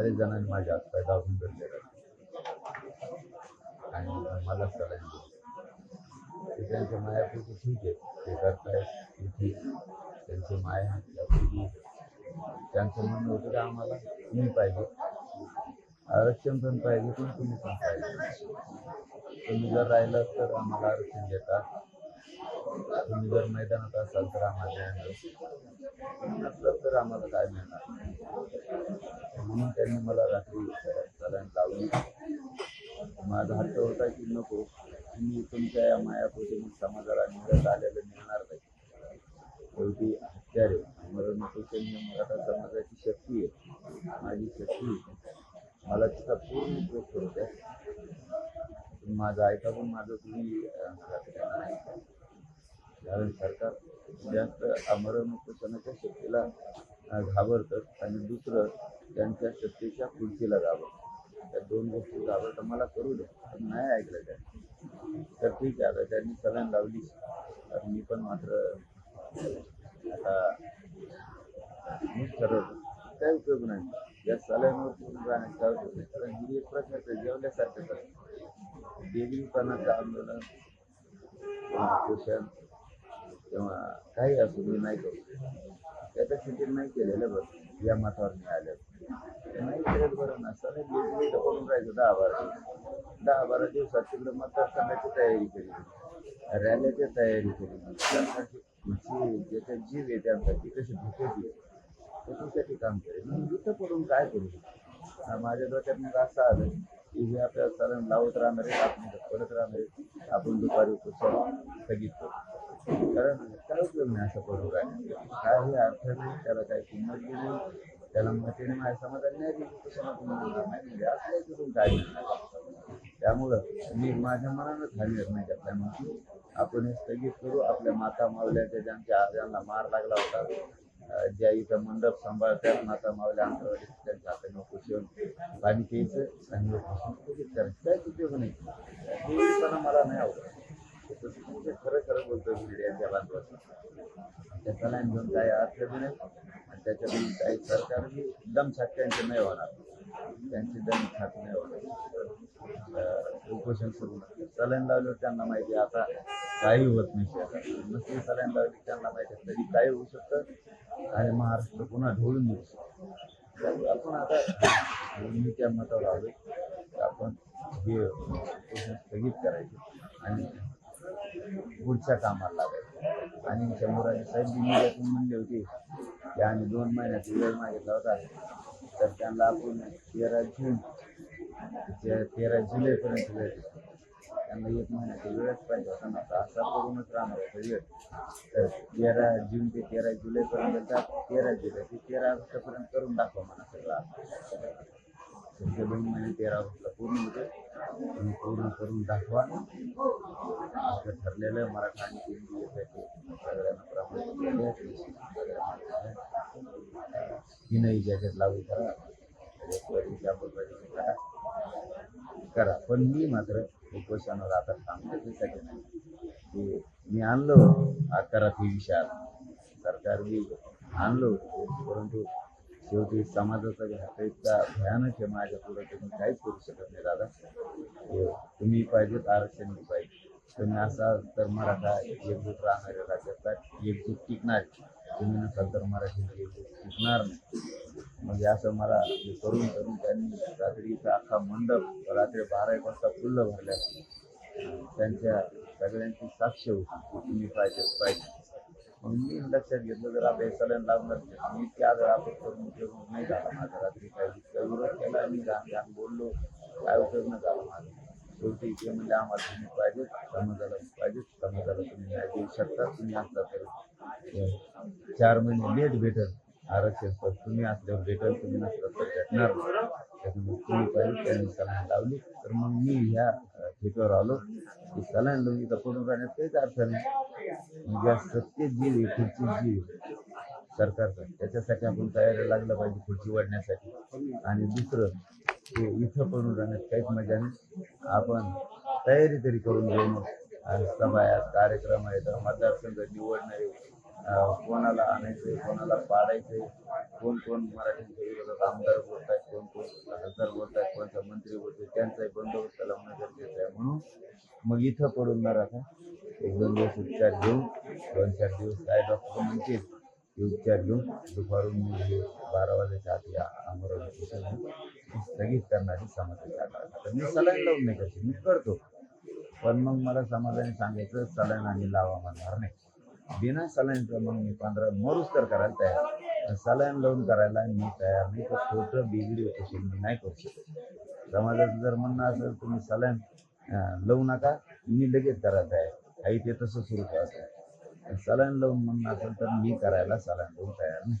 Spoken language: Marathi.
चाळीस जणांनी माझ्या हातपाय दाबून धरले. आणि मला सलाईन दिली. ते त्यांच्या मायापूर्ती ठीक आहे ते करतायत. ठीक त्यांची माया त्यापैकी त्यांचं म्हणणं होतं की आम्हाला तुम्ही पाहिजे. आरक्षण पण पाहिजे पण तुम्ही पण पाहिजे. तुम्ही जर राहिलं तर आम्हाला आरक्षण देतात तुम्ही जर मैदानात असाल तर आम्हाला नसलं तर आम्हाला काय मिळणार? म्हणून त्यांनी मला रात्री साधारण लावली. माझा हट्ट होता की नको मी तुमच्या या मायापोटी मग समाजाला निघत आलेलं मिळणार नाही. शेवटी हत्यारे मरणोपचार मराठा समाजाची शक्ती आहे. माझी शक्ती मला तिचा पूर्ण उपयोग करू द्या. तुम्ही माझं ऐका पण माझं तुम्ही रात्री कारण सरकार जास्त अमरण उपोषणाच्या शक्तीला अं, घाबरतं आणि दुसरं त्यांच्या सत्तेच्या खुर्चीला घाबरतं. त्या दोन गोष्टी घाबरतं मला करू दे पण नाही ऐकलं त्यांनी. तर ठीक आहे आता त्यांनी सलन लावली तर मी पण मात्र आता मीच ठरवलं. काय उपयोग नाही. या सलाईनवर पूर्ण राहण्यात उपयोग नाही. कारण ही एक प्रकारचं जेवल्यासारखं आहे. देवीपणाचं आंदोलन पोषण किंवा काही असू मी नाही करू त्याच्या शूटिंग नाही केलेलं बघ. या मतावर मिळालं. नाही केलं बरं नसताना गेली राहायचं दहा बारा दिवस. दहा बारा दिवसात तिकडे मतदारसंघाची तयारी केली. रॅलीची तयारी केली. सरकारची जी ज्याच्या जीव आहे त्यांचा ती कशी भुकवती त्याच्यासाठी काम करेल मग इथं पडून काय करू हा, माझ्या डोक्यात मग असं आलं की हे आपल्याला चालन लावत राहणार आहे आपण पडत राहणार आहे आपण दुपारी उपस्थित स्थगित करू. कारण काय उपयोग नाही असं पडू राहिलं काही अर्थ नाही त्याला काही किंमत दिली नाही त्याला मतीने माझ्या समाजात नाही दिली कुशाला मिळणार नाही म्हणजे असं करून काय त्यामुळं मी माझ्या मनानं हा निर्णय घेतला म्हणजे आपण हे स्थगित करू आपल्या माता मावल्याच्या ज्यांच्या ज्यांना मार लागला होता ज्या इथं मंडप सांभाळतात माता मावल्या आंतरवाडी त्यांच्या हाताने उपोषण पाणी प्यायचं आणि उपोषण स्थगित करायचं काहीच उपयोग नाही. मला नाही आवडत. म्हणजे खरं खरं बोलतो मीडियाच्या बांधवाचं त्या कलान घेऊन काही अर्थ बी नाही आणि त्याच्यातून काही सरकार बी दमछाक त्यांचे नाही होणार. त्यांची खात नाही होणार. अं, उपोषण सुरू नसतं सलाईन लावल्यावर त्यांना माहिती आहे आता काही होत नाही शेतात. नसली सलाईन लावली त्यांना माहिती आहे तरी काही होऊ शकतं. आणि महाराष्ट्र पुन्हा ढोळून येऊ शकतं. त्यामुळे आपण आता मी त्या मतावर आलो आपण हे स्थगित करायचे. आणि पुढच्या कामाला लागायचं. आणि शंभराजी साहेब मीडियातून म्हणले होते की आम्ही दोन महिन्याचा वेळ मागितला होता. तर त्यांना आपण तेरा जून ते तेरा जुलैपर्यंत वेळ त्यांना एक महिन्याचा वेळच पाहिजे होता ना आता असा करूनच राहणार होता वेळ. तर तेरा जून ते तेरा जुलैपर्यंत तेरा जुलै ते तेरा ऑगस्टपर्यंत करून दाखवा मला सगळं. तुमचे दोन महिने तेरा ऑगस्टला पूर्ण होते तुम्ही पूर्ण करून दाखवा असं ठरलेलं आहे मराठा आणि हिंदी याच्याचे सगळ्यांना प्रमाण तीनही जॅकेट लागू करा रेकवरी त्याबरोबर करा करा पण मी मात्र उपोषणावर आता थांबतो त्यासाठी नाही की मी आणलो अकरा ते विशाल सरकार बी आणलो परंतु शेवटी समाजाचा जे इतका भयानक आहे माझ्या पुढे तुम्ही काहीच करू शकत नाही दादा. तुम्ही पाहिजेत आरक्षण पाहिजे. तुम्ही असाल तर मराठा एकजूट राहणाऱ्या राज्याचा एकजूट टिकणार. तुम्ही नसाल तर मराठी एकजूट टिकणार नाही. म्हणजे असं मला करून करून त्यांनी रात्रीचा अख्खा मंडप रात्री बारा एक वाजता फुल्ल भरल्या. त्यांच्या सगळ्यांची साक्ष होती. तुम्ही पाहिजे पाहिजे मी लक्षात घेतलं जर आता सलन लावणार नाही. मी त्या वेळा आपण करून उपयोग नाही झाला माझा रात्री काही इतका विरोध केला मी घाम घाम बोललो काय उपयोग नाही झाला माझा. शेवटी ते म्हणजे आम्हाला तुम्ही पाहिजे समाजाला पाहिजे समाजाला तुम्ही न्याय देऊ शकता तुम्ही असता तर. चार महिने लेट भेटल आरक्षण पद तुम्ही असल्यावर भेटेल तुम्ही नसलं तर भेटणार त्याच्यामुळे तुम्ही पाहिजे त्यांनी सलाईन लावली. तर मग मी ह्या अं, आलो. की सलाईन लावून तर पडून राहण्यात काहीच अर्थ नाही. म्हणजे सत्तेत जीव आहे खुर्ची जीव सरकारचा. त्याच्यासाठी आपण तयारी लागलं पाहिजे खुर्ची वाढण्यासाठी आणि दुसरं ते इथं पडून राहण्यात काहीच मजा नाही. आपण तयारी तरी करून घेऊ मग आज सभा आहेत कार्यक्रम आहेत मतदारसंघ निवडणारे कोणाला आणायचंय कोणाला पाडायचंय कोण कोण मराठ्यांच्या विरोधात आमदार बोलत आहेत कोण कोण खासदार बोलत आहेत कोणता मंत्री बोलतोय त्यांचाही बंदोबस्त लावणं गरजेचं आहे म्हणून मग इथं पडून न एक दोन दिवस उपचार घेऊन दोन चार दिवस काय डॉक्टर म्हणतील ते उपचार घेऊन दुपारून मी बारा वाजायच्या आधी या अमरावती स्थगित करणारी समाधान आकार आता मी सलाईन लावून नाही कशी मी करतो. पण मग मला समाजाने सांगायचं सलाईन आणि लावा म्हणणार नाही. बिना सलाईनचं मग मी पंधरा मरुस्तर करायला तयार पण लावून करायला मी तयार नाही. तर खोटं बिगडी उपोषण मी नाही करू शकत. समाजाचं जर म्हणणं असेल तुम्ही सलाईन लावू नका. मी लगेच करत आहे. आई ते तसं सुरू ठेवायचं सलाईन लावून म्हणणं असेल तर मी करायला सलाईन लावून तयार नाही.